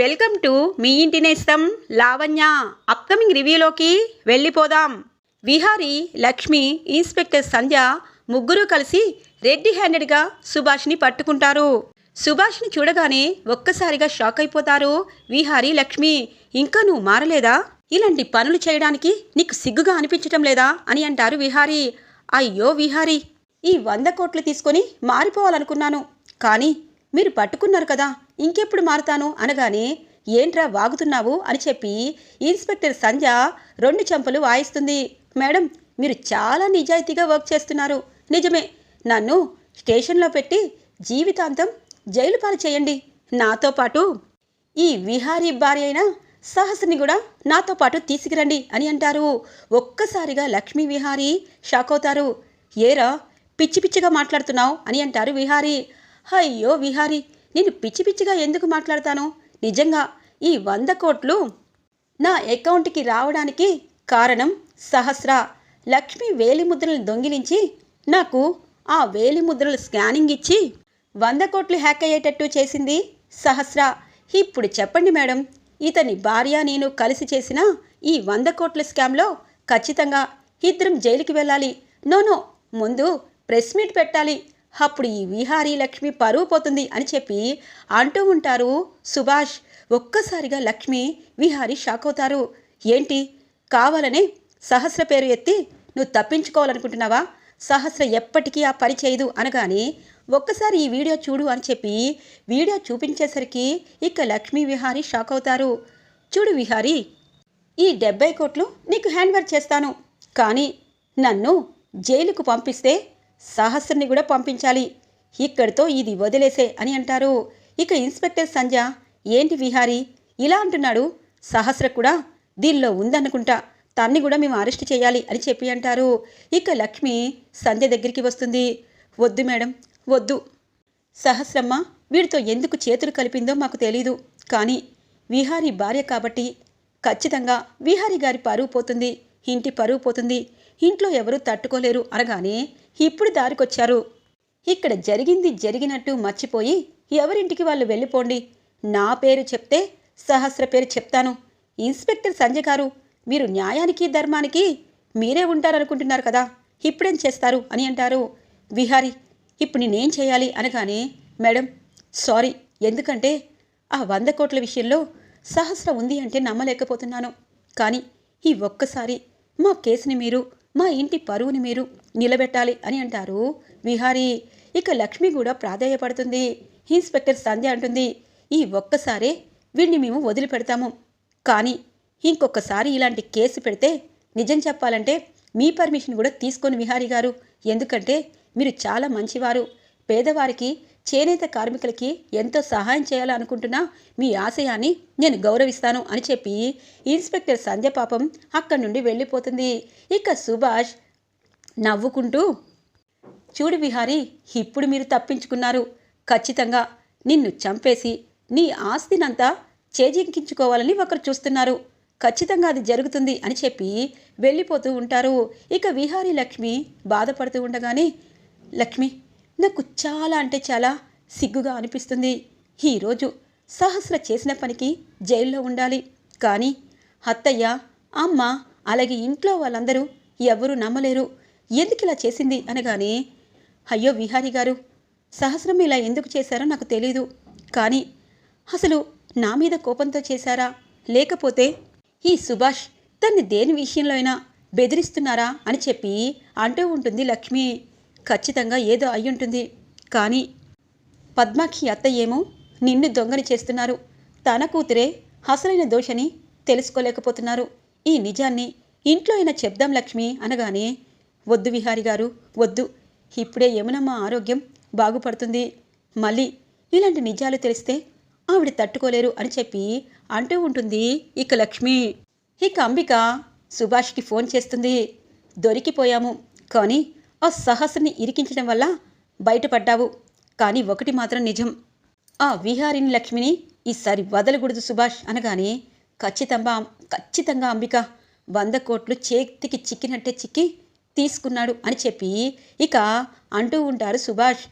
Welcome to me ఇంటి నేస్తం Lavanya. Upcoming రివ్యూలోకి వెళ్ళిపోదాం. విహారి లక్ష్మి ఇన్స్పెక్టర్ సంధ్య ముగ్గురు కలిసి రెడ్డి హ్యాండెడ్గా సుభాష్ని పట్టుకుంటారు. సుభాష్ని చూడగానే ఒక్కసారిగా షాక్ అయిపోతారు విహారి లక్ష్మి. ఇంకా నువ్వు మారలేదా? ఇలాంటి పనులు చేయడానికి నీకు సిగ్గుగా అనిపించటం లేదా అని అంటారు విహారి. అయ్యో విహారి ఈ వంద కోట్లు తీసుకొని మారిపోవాలనుకున్నాను. కానీ మీరు పట్టుకున్నారు కదా. ఇంకెప్పుడు మారుతాను అనగానే ఏంట్రా వాగుతున్నావు? అని చెప్పి ఇన్స్పెక్టర్ సంధ్య రెండు చెంపలు వాయిస్తుంది. మేడం మీరు చాలా నిజాయితీగా వర్క్ చేస్తున్నారు. నిజమే. నన్ను స్టేషన్లో పెట్టి జీవితాంతం జైలు పాలు చేయండి. నాతో పాటు ఈ విహారీ భార్య అయిన సాహసిని కూడా నాతో పాటు తీసుకురండి అని అంటారు. ఒక్కసారిగా లక్ష్మీ విహారీ షాక్ అవుతారు. ఏరా పిచ్చి పిచ్చిగా మాట్లాడుతున్నావు అని అంటారు విహారీ. అయ్యో విహారీ నేను పిచ్చి పిచ్చిగా ఎందుకు మాట్లాడతాను? నిజంగా ఈ వంద కోట్లు నా అకౌంట్కి రావడానికి కారణం సహస్ర. లక్ష్మి వేలిముద్రలు దొంగిలించి నాకు ఆ వేలిముద్రలు స్కానింగ్ ఇచ్చి వంద కోట్లు హ్యాక్ అయ్యేటట్టు చేసింది సహస్ర. ఇప్పుడు చెప్పండి మేడం ఇతని భార్య నేను కలిసి చేసిన ఈ వంద కోట్ల స్కామ్లో ఖచ్చితంగా ఇద్దరం జైలుకి వెళ్ళాలి. నోనో ముందు ప్రెస్ మీట్ పెట్టాలి. అప్పుడు ఈ విహారీ లక్ష్మి పరువు పోతుంది అని చెప్పి అంటూ ఉంటారు సుభాష్. ఒక్కసారిగా లక్ష్మి విహారీ షాక్ అవుతారు. ఏంటి? కావాలనే సహస్ర పేరు ఎత్తి నువ్వు తప్పించుకోవాలనుకుంటున్నావా? సహస్ర ఎప్పటికీ ఆ పని చేయదు అనగానే ఒక్కసారి ఈ వీడియో చూడు అని చెప్పి వీడియో చూపించేసరికి ఇక లక్ష్మీ విహారీ షాక్ అవుతారు. చూడు విహారీ ఈ డెబ్బై కోట్లు నీకు హ్యాండ్ వర్క్ చేస్తాను. కానీ నన్ను జైలుకు పంపిస్తే సహస్రని కూడా పంపించాలి. ఇక్కడితో ఇది వదిలేసే అని అంటారు. ఇక ఇన్స్పెక్టర్ సంజ ఏంటి విహారీ? ఇలా అంటున్నాడు? సహస్ర కూడా దీనిలో ఉందనుకుంటా. తన్ని కూడా మేము అరెస్ట్ చేయాలి అని చెప్పి అంటారు. ఇక లక్ష్మి సంధ్య దగ్గరికి వస్తుంది. వద్దు మేడం వద్దు. సహస్రమ్మ వీడితో ఎందుకు చేతులు కలిపిందో మాకు తెలీదు. కానీ విహారీ భార్య కాబట్టి ఖచ్చితంగా విహారీ గారి పరువు పోతుంది. ఇంటి పరువు పోతుంది. ఇంట్లో ఎవరూ తట్టుకోలేరు. అనగానే ఇప్పుడు దారికొచ్చారు. ఇక్కడ జరిగింది జరిగినట్టు మర్చిపోయి ఎవరింటికి వాళ్ళు వెళ్ళిపోండి. నా పేరు చెప్తే సహస్ర పేరు చెప్తాను. ఇన్స్పెక్టర్ సంజయ్ గారు మీరు న్యాయానికి ధర్మానికి మీరే ఉంటారనుకుంటున్నారు కదా. ఇప్పుడేం చేస్తారు అని అంటారు. విహారి ఇప్పుడు నేనేం చేయాలి అనగానే మేడం సారీ ఎందుకంటే ఆ వంద కోట్ల విషయంలో సహస్ర ఉంది అంటే నమ్మలేకపోతున్నాను. కానీ ఈ ఒక్కసారి మా కేసుని మీరు మా ఇంటి పరువుని మీరు నిలబెట్టాలి అని అంటారు. విహారీ ఇక లక్ష్మి కూడా ప్రాధేయపడుతుంది. ఇన్స్పెక్టర్ సంధ్య అంటుంది ఈ ఒక్కసారే వీడిని మేము వదిలిపెడతాము. కానీ ఇంకొకసారి ఇలాంటి కేసు పెడితే నిజం చెప్పాలంటే మీ పర్మిషన్ కూడా తీసుకొని విహారీ గారు. ఎందుకంటే మీరు చాలా మంచివారు. పేదవారికి చేనేత కార్మికులకి ఎంతో సహాయం చేయాలనుకుంటున్నా మీ ఆశయాన్ని నేను గౌరవిస్తాను అని చెప్పి ఇన్స్పెక్టర్ సంధ్య పాపం అక్కడి నుండి వెళ్ళిపోతుంది. ఇక సుభాష్ నవ్వుకుంటూ చూడు విహారీ ఇప్పుడు మీరు తప్పించుకున్నారు. ఖచ్చితంగా నిన్ను చంపేసి నీ ఆస్తినంతా చేజింకించుకోవాలని ఒకరు చూస్తున్నారు. ఖచ్చితంగా అది జరుగుతుంది అని చెప్పి వెళ్ళిపోతూ ఉంటారు. ఇక విహారీ లక్ష్మి బాధపడుతూ ఉండగానే లక్ష్మి నాకు చాలా అంటే చాలా సిగ్గుగా అనిపిస్తుంది. ఈరోజు సహస్ర చేసిన పనికి జైల్లో ఉండాలి. కానీ అత్తయ్య అమ్మ అలాగే ఇంట్లో వాళ్ళందరూ ఎవరూ నమ్మలేరు. ఎందుకు ఇలా చేసింది అనగానే అయ్యో విహారి గారు సహస్రం ఇలా ఎందుకు చేశారో నాకు తెలీదు. కానీ అసలు నా మీద కోపంతో చేశారా? లేకపోతే ఈ సుభాష్ తన్ని దేని విషయంలో అయినా బెదిరిస్తున్నారా? అని చెప్పి అంటూ ఉంటుంది లక్ష్మి. ఖచ్చితంగా ఏదో అయ్యుంటుంది. కానీ పద్మాక్షి అత్త ఏమో నిన్ను దొంగని చేస్తున్నారు. తన కూతురే అసలైన దోషని తెలుసుకోలేకపోతున్నారు. ఈ నిజాన్ని ఇంట్లో అయినా చెప్దాం లక్ష్మి అనగానే వద్దు విహారి గారు వద్దు. ఇప్పుడే యమునమ్మ ఆరోగ్యం బాగుపడుతుంది. మళ్ళీ ఇలాంటి నిజాలు తెలిస్తే ఆవిడ తట్టుకోలేరు అని చెప్పి అంటూ ఉంటుంది ఇక లక్ష్మి. ఇక అంబిక సుభాష్కి ఫోన్ చేస్తుంది. దొరికిపోయాము. కానీ ఆ సహస్రని ఇరికించడం వల్ల బయటపడ్డావు. కానీ ఒకటి మాత్రం నిజం. ఆ విహారిని లక్ష్మిని ఈసారి వదలకూడదు సుభాష్ అనగానే ఖచ్చితంగా ఖచ్చితంగా అంబిక వంద కోట్లు చేతికి చిక్కినట్టే చిక్కి తీసుకున్నాడు అని చెప్పి ఇక అంటూ ఉంటారు సుభాష్.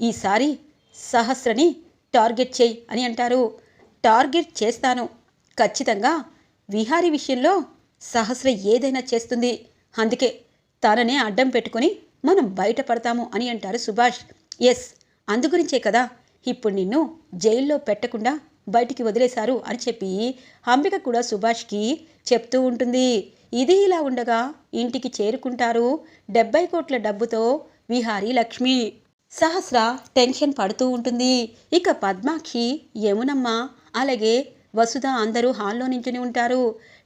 ఈసారి సహస్రని టార్గెట్ చేయి అని అంటారు. టార్గెట్ చేస్తాను. ఖచ్చితంగా విహారీ విషయంలో సహస్ర ఏదైనా చేస్తుంది. అందుకే తననే అడ్డం పెట్టుకుని మనం బయటపడతాము అని అంటారు సుభాష్. ఎస్ అందుగురించే కదా. ఇప్పుడు నిన్ను జైల్లో పెట్టకుండా బయటికి వదిలేశారు అని చెప్పి అంబిక కూడా సుభాష్కి చెప్తూ ఉంటుంది. ఇది ఇలా ఉండగా ఇంటికి చేరుకుంటారు డెబ్బై కోట్ల డబ్బుతో విహారీ లక్ష్మి. సహస్ర టెన్షన్ పడుతూ ఉంటుంది. ఇక పద్మాక్షి యమునమ్మ అలాగే వసుధ అందరూ హాల్లో నించుని ఉంటారు.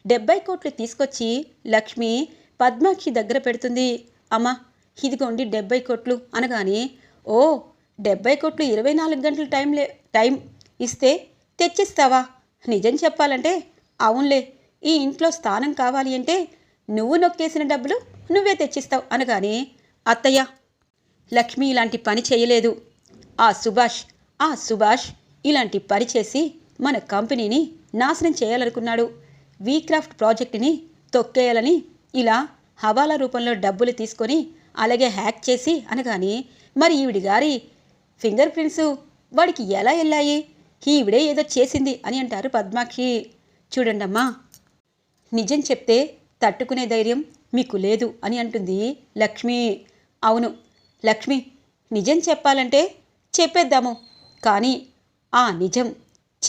డెబ్బై కోట్లు తీసుకొచ్చి లక్ష్మి పద్మాక్షి దగ్గర పెడుతుంది. అమ్మా ఇదిగోండి డెబ్బై కోట్లు అనగానే ఓ డెబ్బై కోట్లు ఇరవై నాలుగు గంటల టైం లే టైం ఇస్తే తెచ్చిస్తావా? నిజం చెప్పాలంటే అవునులే ఈ ఇంట్లో స్థానం కావాలి అంటే నువ్వు నొక్కేసిన డబ్బులు నువ్వే తెచ్చిస్తావు అనగానే అత్తయ్య లక్ష్మి ఇలాంటి పని చేయలేదు. ఆ సుభాష్ ఆ సుభాష్ ఇలాంటి పని చేసి మన కంపెనీని నాశనం చేయాలనుకున్నాడు. వీక్రాఫ్ట్ ప్రాజెక్టుని తొక్కేయాలని ఇలా హవాలా రూపంలో డబ్బులు తీసుకొని అలాగే హ్యాక్ చేసి అనగానే మరి ఈవిడి గారి ఫింగర్ ప్రింట్స్ వాడికి ఎలా వెళ్ళాయి? ఈవిడే ఏదో చేసింది అని అంటారు పద్మాక్షి. చూడండమ్మా నిజం చెప్తే తట్టుకునే ధైర్యం మీకు లేదు అని అంటుంది లక్ష్మి. అవును లక్ష్మి నిజం చెప్పాలంటే చెప్పేద్దాము. కానీ ఆ నిజం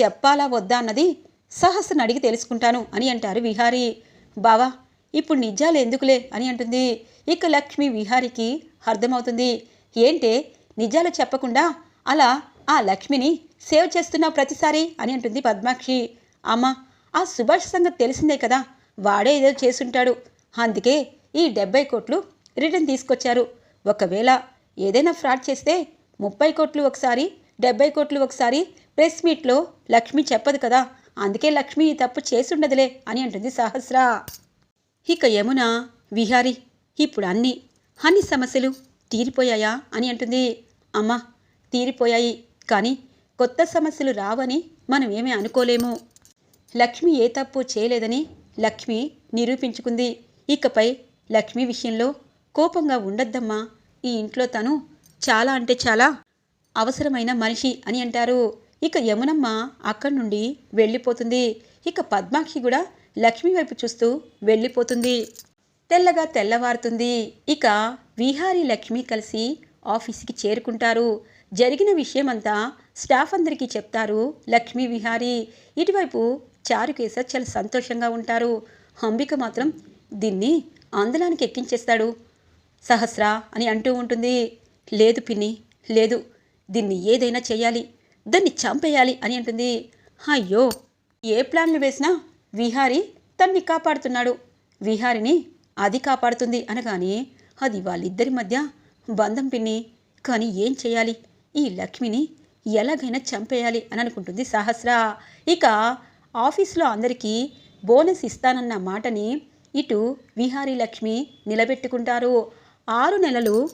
చెప్పాలా వద్దా అన్నది సహస్రని అడిగి తెలుసుకుంటాను అని అంటారు విహారీ. బావా ఇప్పుడు నిజాలు ఎందుకులే అని అంటుంది. ఇక లక్ష్మి విహారికి అర్థమవుతుంది. ఏంటే నిజాలు చెప్పకుండా అలా ఆ లక్ష్మిని సేవ్ చేస్తున్నావు ప్రతిసారి అని అంటుంది పద్మాక్షి. అమ్మ ఆ సుభాష్ సంగతి తెలిసిందే కదా వాడే ఏదో చేసుంటాడు. అందుకే ఈ డెబ్బై కోట్లు రిటర్న్ తీసుకొచ్చారు. ఒకవేళ ఏదైనా ఫ్రాడ్ చేస్తే ముప్పై కోట్లు ఒకసారి డెబ్బై కోట్లు ఒకసారి ప్రెస్ మీట్లో లక్ష్మి చెప్పదు కదా అందుకే లక్ష్మి ఈ తప్పు చేసుండదులే అని అంటుంది సహస్ర. ఇక యమున విహారి ఇప్పుడు అన్ని. అన్ని సమస్యలు తీరిపోయాయా అని అంటుంది. అమ్మా తీరిపోయాయి. కానీ కొత్త సమస్యలు రావని మనం ఏమీ అనుకోలేము. లక్ష్మి ఏ తప్పు చేయలేదని లక్ష్మి నిరూపించుకుంది. ఇకపై లక్ష్మి విషయంలో కోపంగా ఉండద్దమ్మా. ఈ ఇంట్లో తను చాలా అంటే చాలా అవసరమైన మనిషి అని అంటారు. ఇక యమునమ్మ అక్కడి నుండి వెళ్ళిపోతుంది. ఇక పద్మాక్షి కూడా లక్ష్మి వైపు చూస్తూ వెళ్ళిపోతుంది. తెల్లగా తెల్లవారుతుంది. ఇక విహారీ లక్ష్మి కలిసి ఆఫీస్కి చేరుకుంటారు. జరిగిన విషయమంతా స్టాఫ్ అందరికీ చెప్తారు లక్ష్మీ విహారీ. ఇటువైపు చారుకేశ చాలా సంతోషంగా ఉంటారు. అంబిక మాత్రం దీన్ని ఆందోళనకి ఎక్కించేస్తాడు. సహస్ర అని అంటూ ఉంటుంది. లేదు పిన్ని లేదు. దీన్ని ఏదైనా చేయాలి. దాన్ని చంపేయాలి అని అంటుంది. అయ్యో ఏ ప్లాన్లు వేసినా విహారి తన్ని కాపాడుతున్నాడు. విహారిని అది కాపాడుతుంది అనగానే అది వాళ్ళిద్దరి మధ్య బంధం పిన్ని. కానీ ఏం చేయాలి? ఈ లక్ష్మిని ఎలాగైనా చంపేయాలి అని అనుకుంటుంది సహస్ర. ఇక ఆఫీస్లో అందరికీ బోనస్ ఇస్తానన్న మాటని ఇటు విహారీ లక్ష్మి నిలబెట్టుకుంటారు. ఆరు నెలలు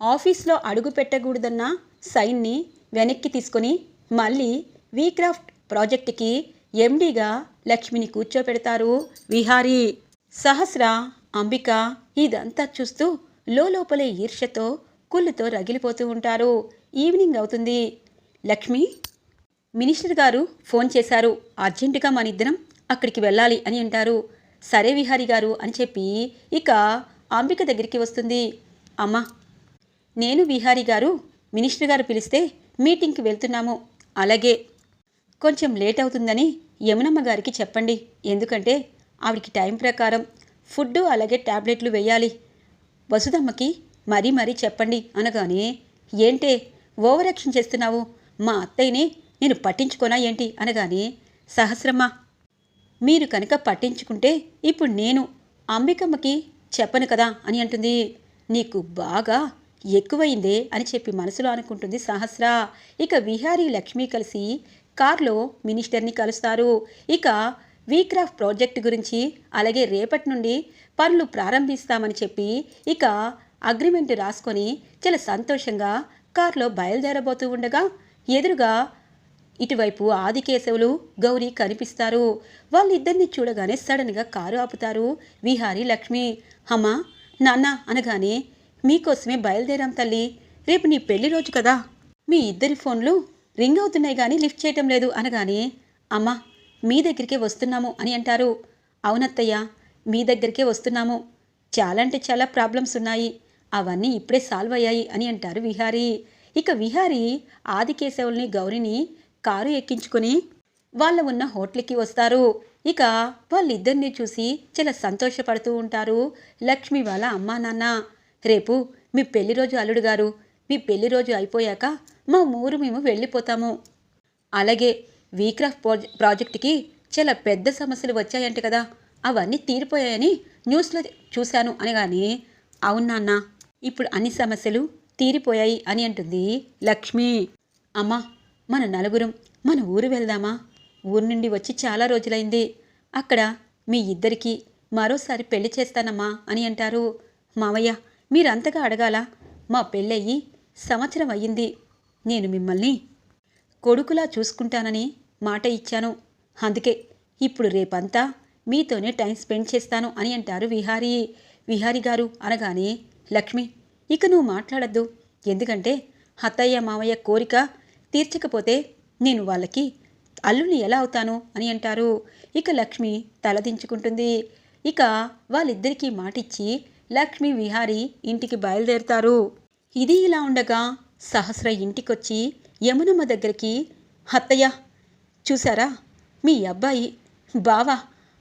ఆఫీస్లో అడుగు పెట్టకూడదన్న సైన్ని వెనక్కి తీసుకొని మళ్ళీ వీక్రాఫ్ట్ ప్రాజెక్టుకి ఎండిగా లక్ష్మిని కూర్చోపెడతారు విహారీ. సహస్ర అంబిక ఇదంతా చూస్తూ లోపలే ఈర్ష్యతో కుళ్ళుతో రగిలిపోతూ ఉంటారు. ఈవినింగ్ అవుతుంది. లక్ష్మి మినిస్టర్ గారు ఫోన్ చేశారు. అర్జెంటుగా మన ఇద్దరం అక్కడికి వెళ్ళాలి అని అంటారు. సరే విహారీ గారు అని చెప్పి ఇక అంబిక దగ్గరికి వస్తుంది. అమ్మా నేను విహారీ గారు మినిస్టర్ గారు పిలిస్తే మీటింగ్కి వెళ్తున్నాము. అలాగే కొంచెం లేట్ అవుతుందని యమునమ్మ గారికి చెప్పండి. ఎందుకంటే ఆవిడికి టైం ప్రకారం ఫుడ్ అలాగే ట్యాబ్లెట్లు వేయాలి. వసుదమ్మకి మరీ మరీ చెప్పండి అనగానే ఏంటే ఓవర్ యాక్షన్ చేస్తున్నావు? మా అత్తయ్యని నేను పట్టించుకోనా ఏంటి? అనగానే సహస్రమ్మ మీరు కనుక పట్టించుకుంటే ఇప్పుడు నేను అంబికమ్మకి చెప్పను కదా అని అంటుంది. నీకు బాగా ఎక్కువైందే అని చెప్పి మనసులో అనుకుంటుంది సహస్ర. ఇక విహారీ లక్ష్మి కలిసి కార్లో మినిస్టర్ని కలుస్తారు. ఇక వీక్రాఫ్ట్ ప్రాజెక్ట్ గురించి అలాగే రేపటి నుండి పనులు ప్రారంభిస్తామని చెప్పి ఇక అగ్రిమెంట్ రాసుకొని చాలా సంతోషంగా కార్లో బయలుదేరబోతూ ఉండగా ఎదురుగా ఇటువైపు ఆదికేశవులు గౌరీ కనిపిస్తారు. వాళ్ళిద్దరిని చూడగానే సడన్గా కారు ఆపుతారు విహారీ లక్ష్మి. అమ్మా నాన్న అనగానే మీకోసమే బయలుదేరాం తల్లి. రేపు నీ పెళ్ళి రోజు కదా. మీ ఇద్దరి ఫోన్లు రింగ్ అవుతున్నాయి కానీ లిఫ్ట్ చేయటం లేదు అనగానే అమ్మా మీ దగ్గరికే వస్తున్నాము అని అంటారు. అవునత్తయ్య మీ దగ్గరికే వస్తున్నాము. చాలా అంటే చాలా ప్రాబ్లమ్స్ ఉన్నాయి. అవన్నీ ఇప్పుడే సాల్వ్ అయ్యాయి అని అంటారు విహారీ. ఇక విహారీ ఆదికేశవుల్ని గౌరిని కారు ఎక్కించుకొని వాళ్ళ ఉన్న హోటల్కి వస్తారు. ఇక వాళ్ళిద్దరిని చూసి చాలా సంతోషపడుతూ ఉంటారు లక్ష్మి వాళ్ళ అమ్మా నాన్న రేపు మీ పెళ్ళి రోజు అల్లుడు గారు మీ పెళ్ళి రోజు అయిపోయాక మా ఊరు మేము వెళ్ళిపోతాము. అలాగే వీక్రాఫ్ట్ ప్రాజె ప్రాజెక్టుకి చాలా పెద్ద సమస్యలు వచ్చాయంట కదా. అవన్నీ తీరిపోయాయని న్యూస్లో చూశాను అనగానే అవునాన్న ఇప్పుడు అన్ని సమస్యలు తీరిపోయాయి అని అంటుంది లక్ష్మి. అమ్మా మన నలుగురం మన ఊరు వెళ్దామా? ఊరు నుండి వచ్చి చాలా రోజులైంది. అక్కడ మీ ఇద్దరికి మరోసారి పెళ్ళి చేస్తానమ్మా అని అంటారు. మావయ్య మీరంతగా అడగాల? మా పెళ్ళయ్యి సంవత్సరం అయ్యింది. నేను మిమ్మల్ని కొడుకులా చూసుకుంటానని మాట ఇచ్చాను. అందుకే ఇప్పుడు రేపంతా మీతోనే టైం స్పెండ్ చేస్తాను అని అంటారు విహారీ. విహారీ గారు అనగానే లక్ష్మి ఇక నువ్వు మాట్లాడద్దు. ఎందుకంటే అత్తయ్య మామయ్య కోరిక తీర్చకపోతే నేను వాళ్ళకి అల్లుని ఎలా అవుతాను అని అంటారు. ఇక లక్ష్మి తలదించుకుంటుంది. ఇక వాళ్ళిద్దరికీ మాటిచ్చి లక్ష్మి విహారీ ఇంటికి బయలుదేరుతారు. ఇది ఇలా ఉండగా సహస్ర ఇంటికొచ్చి యమునమ్మ దగ్గరికి అత్తయ్య చూసారా మీ అబ్బాయి బావా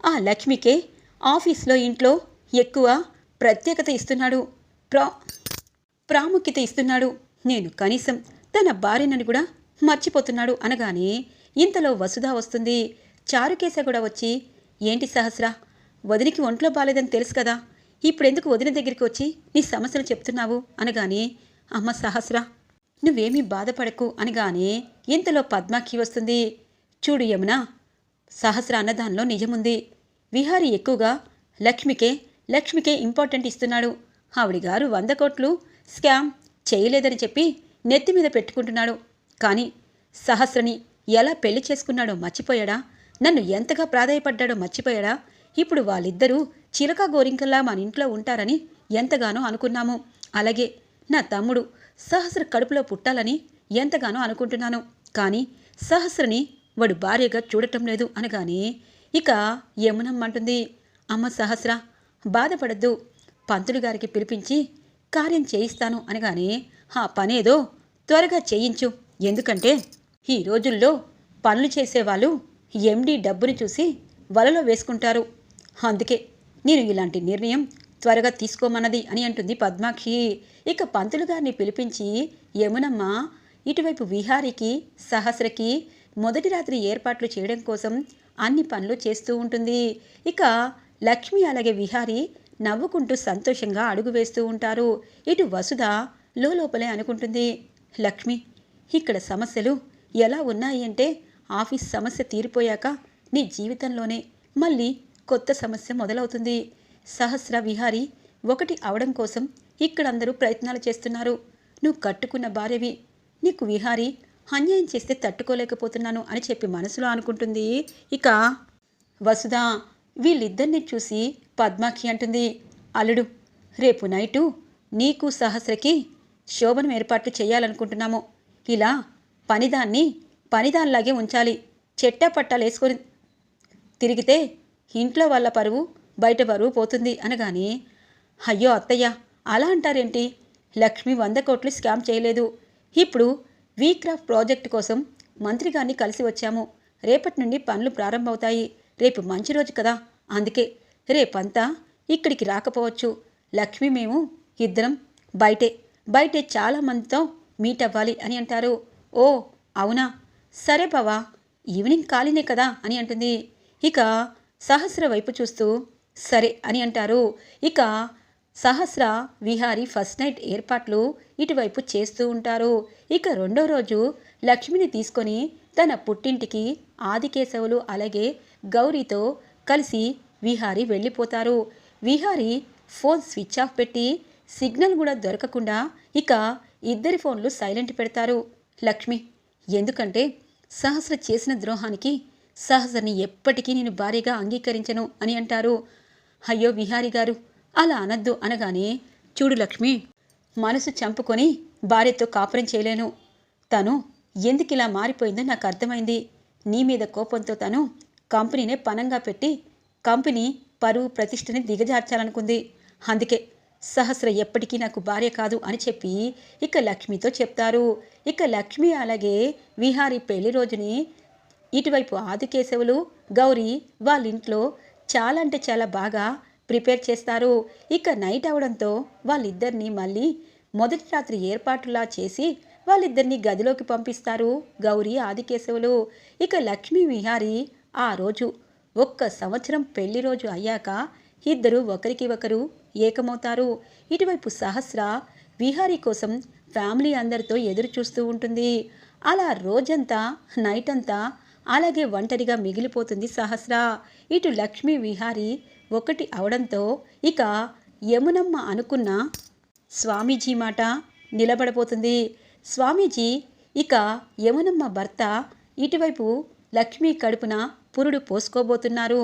ఆ లక్ష్మికే ఆఫీస్లో ఇంట్లో ఎక్కువ ప్రత్యేకత ఇస్తున్నాడు ప్రా ప్రాముఖ్యత ఇస్తున్నాడు. నేను కనీసం తన భార్యనని కూడా మర్చిపోతున్నాడు అనగానే ఇంతలో వసుధ వస్తుంది. చారుకేశ కూడా వచ్చి ఏంటి సహస్ర వదినికి ఒంట్లో బాలేదని తెలుసు కదా? ఇప్పుడెందుకు వదిన దగ్గరికి వచ్చి నీ సమస్యలు చెప్తున్నావు? అనగానే అమ్మ సహస్ర నువ్వేమీ బాధపడకు అనగానే ఇంతలో పద్మాకి వస్తుంది. చూడు యమున సహస్ర అన్నదానిలో నిజముంది. విహారి ఎక్కువగా లక్ష్మికే లక్ష్మికే ఇంపార్టెంట్ ఇస్తున్నాడు. ఆవిడ గారు వంద కోట్లు స్కామ్ చేయలేదని చెప్పి నెత్తి మీద పెట్టుకుంటున్నాడు. కానీ సహస్రని ఎలా పెళ్ళి చేసుకున్నాడో మర్చిపోయాడా? నన్ను ఎంతగా ప్రాధాయపడ్డాడో మర్చిపోయాడా? ఇప్పుడు వాళ్ళిద్దరూ చిలక గోరింకల్లా మన ఇంట్లో ఉంటారని ఎంతగానో అనుకున్నాము. అలాగే నా తమ్ముడు సహస్ర కడుపులో పుట్టాలని ఎంతగానో అనుకుంటున్నాను. కానీ సహస్రని వాడు భార్యగా చూడటం లేదు అనగానే ఇక యమునమ్మంటుంది అమ్మ సహస్ర బాధపడద్దు. పంతులు గారికి పిలిపించి కార్యం చేయిస్తాను అనగానే ఆ పనేదో త్వరగా చేయించు. ఎందుకంటే ఈ రోజుల్లో పనులు చేసేవాళ్ళు ఎండి డబ్బుని చూసి వలలో వేసుకుంటారు. అందుకే నేను ఇలాంటి నిర్ణయం త్వరగా తీసుకోమన్నది అని అంటుంది పద్మాక్షి. ఇక పంతులు గారిని పిలిపించి యమునమ్మ ఇటువైపు విహారికి సహస్రకి మొదటి రాత్రి ఏర్పాట్లు చేయడం కోసం అన్ని పనులు చేస్తూ ఉంటుంది. ఇక లక్ష్మి అలాగే విహారి నవ్వుకుంటూ సంతోషంగా అడుగు వేస్తూ ఉంటారు. ఇటు వసుధ లోపలే అనుకుంటుంది లక్ష్మి ఇక్కడ సమస్యలు ఎలా ఉన్నాయి అంటే ఆఫీస్ సమస్య తీరిపోయాక నీ జీవితంలోనే మళ్ళీ కొత్త సమస్య మొదలవుతుంది. సహస్ర విహారి ఒకటి అవడం కోసం ఇక్కడ అందరూ ప్రయత్నాలు చేస్తున్నారు. నువ్వు కట్టుకున్న భార్యవి. నీకు విహారి అన్యాయం చేస్తే తట్టుకోలేకపోతున్నాను అని చెప్పి మనసులో అనుకుంటుంది. ఇక వసుధ వీళ్ళిద్దరిని చూసి పద్మాఖి అంటుంది. అల్లుడు రేపు నైటు నీకు సహస్రకి శోభనం ఏర్పాట్లు చేయాలనుకుంటున్నాము. ఇలా పనిదాన్ని పనిదానిలాగే ఉంచాలి. చెట్టా పట్టాలు వేసుకొని తిరిగితే ఇంట్లో వాళ్ళ పరువు బయట పరువు పోతుంది అనగానే అయ్యో అత్తయ్య అలా అంటారేంటి? లక్ష్మి వంద కోట్లు స్కామ్ చేయలేదు. ఇప్పుడు వీక్రాఫ్ట్ ప్రాజెక్ట్ కోసం మంత్రి గారిని కలిసి వచ్చాము. రేపటి నుండి పనులు ప్రారంభమవుతాయి. రేపు మంచి రోజు కదా. అందుకే రేపంతా ఇక్కడికి రాకపోవచ్చు. లక్ష్మి మేము ఇద్దరం బయటే. బయటే చాలా మందితో మీట్ అవ్వాలి అని అంటారు. ఓ అవునా? సరే బావా ఈవినింగ్ ఖాళీనే కదా అని అంటుంది. ఇక సహస్ర వైపు చూస్తూ సరే అని అంటారు. ఇక సహస్ర విహారీ ఫస్ట్ నైట్ ఏర్పాట్లు ఇటువైపు చేస్తూ ఉంటారు. ఇక రెండో రోజు లక్ష్మిని తీసుకొని తన పుట్టింటికి ఆదికేశవులు అలాగే గౌరీతో కలిసి విహారీ వెళ్ళిపోతారు. విహారీ ఫోన్ స్విచ్ ఆఫ్ పెట్టి సిగ్నల్ కూడా దొరకకుండా ఇక ఇద్దరి ఫోన్లు సైలెంట్ పెడతారు. లక్ష్మి ఎందుకంటే సహస్ర చేసిన ద్రోహానికి సహస్రని ఎప్పటికీ నేను భార్యగా అంగీకరించను అని అంటారు. అయ్యో విహారి గారు అలా అనద్దు అనగానే చూడు లక్ష్మి మనసు చంపుకొని భార్యతో కాపురం చేయలేను. తను ఎందుకు ఇలా మారిపోయిందో నాకు అర్థమైంది. నీ మీద కోపంతో తను కంపెనీనే పనంగా పెట్టి కంపెనీ పరువు ప్రతిష్టని దిగజార్చాలనుకుంది. అందుకే సహస్ర ఎప్పటికీ నాకు భార్య కాదు అని చెప్పి ఇక లక్ష్మితో చెప్తారు. ఇక లక్ష్మి అలాగే విహారీ పెళ్ళి రోజుని ఇటువైపు ఆదికేశవులు గౌరీ వాళ్ళ ఇంట్లో చాలా అంటే చాలా బాగా ప్రిపేర్ చేస్తారు. ఇక నైట్ అవడంతో వాళ్ళిద్దరిని మళ్ళీ మొదటి రాత్రి ఏర్పాటులా చేసి వాళ్ళిద్దరిని గదిలోకి పంపిస్తారు గౌరీ ఆదికేశవులు. ఇక లక్ష్మీ విహారీ ఆ రోజు ఒక్క సంవత్సరం పెళ్ళి రోజు అయ్యాక ఇద్దరు ఒకరికి ఒకరు ఏకమవుతారు. ఇటువైపు సహస్ర విహారీ కోసం ఫ్యామిలీ అందరితో ఎదురు చూస్తూ ఉంటుంది. అలా రోజంతా నైట్ అంతా అలాగే ఒంటరిగా మిగిలిపోతుంది సహస్ర. ఇటు లక్ష్మీ విహారి ఒకటి అవడంతో ఇక యమునమ్మ అనుకున్న స్వామీజీ మాట నిలబడబోతుంది. స్వామీజీ ఇక యమునమ్మ భర్త ఇటువైపు లక్ష్మీ కడుపున పురుడు పోసుకోబోతున్నారు.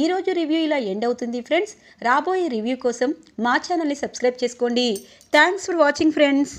ఈరోజు రివ్యూ ఇలా ఎండ్ అవుతుంది ఫ్రెండ్స్. రాబోయే రివ్యూ కోసం మా ఛానల్ని సబ్స్క్రైబ్ చేసుకోండి. Thanks for watching friends.